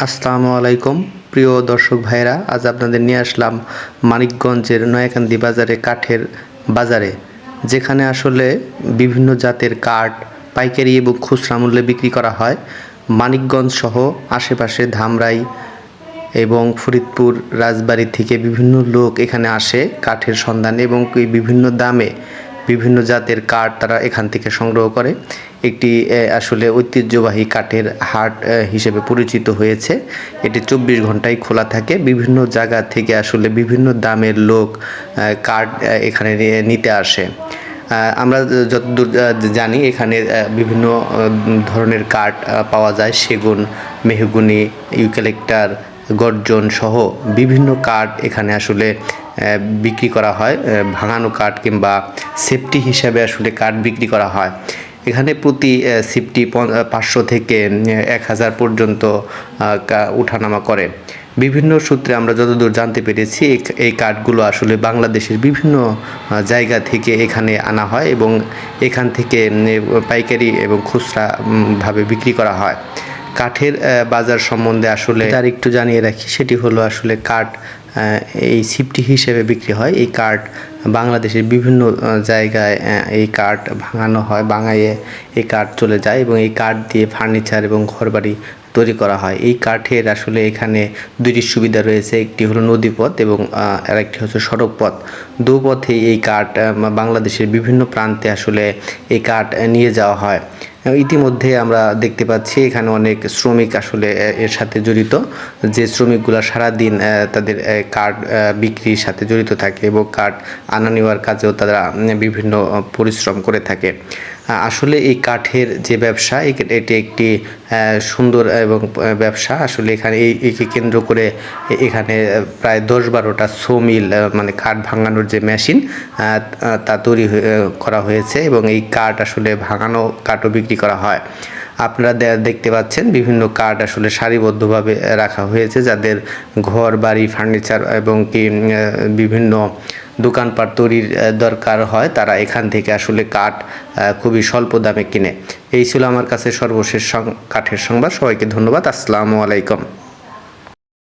আসসালামু আলাইকুম। প্রিয় দর্শক ভাইরা আজ আপনাদের নিয়ে আসলাম মানিকগঞ্জের নয়াকান্দি বাজারে কাঠের বাজারে, যেখানে আসলে বিভিন্ন জাতের কাঠ, পাইকারি এবং খুচরা মূল্যে বিক্রি করা হয়। মানিকগঞ্জ সহ আশেপাশে ধামরাই এবং ফরিদপুর রাজবাড়ি থেকে বিভিন্ন লোক এখানে আসে কাঠের সন্ধানে এবং বিভিন্ন দামে বিভিন্ন জাতের কাঠ তারা এখান থেকে সংগ্রহ করে। একটি আসলে ঐতিহ্যবাহী কাঠের হাট হিসেবে পরিচিত হয়েছে। এটি চব্বিশ ঘন্টায় খোলা থাকে। বিভিন্ন জায়গা থেকে আসলে বিভিন্ন দামের লোক কাঠ এখানে নিতে আসে। আমরা যতদূর জানি এখানে বিভিন্ন ধরনের কাঠ পাওয়া যায়। সেগুন, মেহগুনি ইউক্যালেক্টার গর্জন সহ বিভিন্ন কাঠ এখানে আসলে বিক্রি করা হয় ভাঙানো কাঠ কিংবা সেফটি হিসাবে আসলে কাঠ বিক্রি করা হয়। এখানে প্রতি সিফটি পাঁচশো থেকে এক হাজার পর্যন্ত উঠানামা করে। বিভিন্ন সূত্রে আমরা যতদূর জানতে পেরেছি এই- কাঠগুলো আসলে বাংলাদেশের বিভিন্ন জায়গা থেকে এখানে আনা হয় এবং এখান থেকে পাইকারি এবং খুচরা উম, ভাবে বিক্রি করা হয়। কাঠের বাজার সম্বন্ধে আসলে তার একটু জানিয়ে রাখি, সেটি হলো আসলে কাঠ এই সিফটি হিসেবে বিক্রি হয়। এই কাঠ বাংলাদেশের বিভিন্ন জায়গায় এই কাঠ ভাঙানো হয়, ভাঙাইয়ে এই কাঠ চলে যায় এবং এই কাঠ দিয়ে ফার্নিচার এবং ঘরবাড়ি তৈরি করা হয়। এই কাঠের আসলে এখানে দুইটি সুবিধা রয়েছে, একটি হলো নদীপথ এবং আরেকটি হচ্ছে সড়ক পথ দুপথে এই কাঠ বাংলাদেশের বিভিন্ন প্রান্তে আসলে এই কাঠ নিয়ে যাওয়া হয়। ইতিমধ্যে আমরা দেখতে পাচ্ছি এখানে অনেক শ্রমিক আসলে এর সাথে জড়িত। যে শ্রমিকগুলো সারাদিন তাদের কার্ড বিক্রির সাথে জড়িত থাকে এবং কার্ড আনা নেওয়ার কাজেও তারা বিভিন্ন পরিশ্রম করে থাকে। আসলে এই কাঠের যে ব্যবসা এটি একটি সুন্দর এবং ব্যবসা। আসলে এখানে একে কেন্দ্র করে এখানে প্রায় দশ বারোটা সো মিল মানে কাঠ ভাঙানোর যে মেশিন তা তৈরি হয়ে- করা হয়েছে এবং এই কাঠ আসলে ভাঙানো কাঠও বিক্রি করা হয়। আপনারা দেখতে পাচ্ছেন বিভিন্ন কাঠ আসলে সারিবদ্ধভাবে রাখা হয়েছে যাদের ঘর, বাড়ি, ফার্নিচার এবং কি বিভিন্ন দোকানপাট তৈরির দরকার হয়। তারা এখান থেকে আসলে কাঠ খুবই স্বল্প দামে কিনে। এই ছিল আমার কাছে সর্বশেষ কাঠের সংবাদ। সবাইকে ধন্যবাদ। আসসালামু আলাইকুম।